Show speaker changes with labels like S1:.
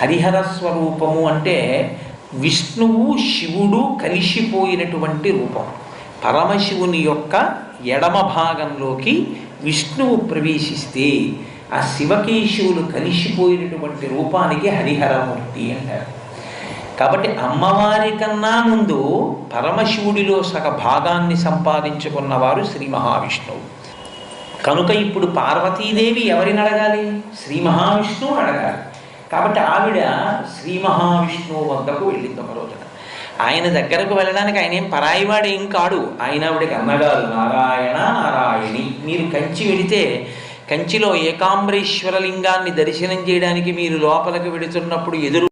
S1: హరిహర స్వరూపము అంటే విష్ణువు శివుడు కలిసిపోయినటువంటి రూపం. పరమశివుని యొక్క ఎడమ భాగంలోకి విష్ణువు ప్రవేశిస్తే ఆ శివకేశవులు కలిసిపోయినటువంటి రూపానికి హరిహరమూర్తి అంటారు. కాబట్టి అమ్మవారి కన్నా ముందు పరమశివుడిలో సగ భాగాన్ని సంపాదించుకున్నవారు శ్రీ మహావిష్ణువు. కనుక ఇప్పుడు పార్వతీదేవి ఎవరిని అడగాలి? శ్రీ మహావిష్ణువుని అడగాలి. కాబట్టి ఆవిడ శ్రీ మహావిష్ణువు వద్దకు వెళ్ళింది ఒక రోజున. ఆయన దగ్గరకు వెళ్ళడానికి ఆయన ఏం పరాయివాడు ఏం కాడు. ఆయన ఆవిడకి అన్నగారు నారాయణ నారాయణి మీరు కంచి వెడితే కంచిలో ఏకాంబరేశ్వర లింగాన్ని దర్శనం చేయడానికి మీరు లోపలికి వెడుతున్నప్పుడు ఎదురు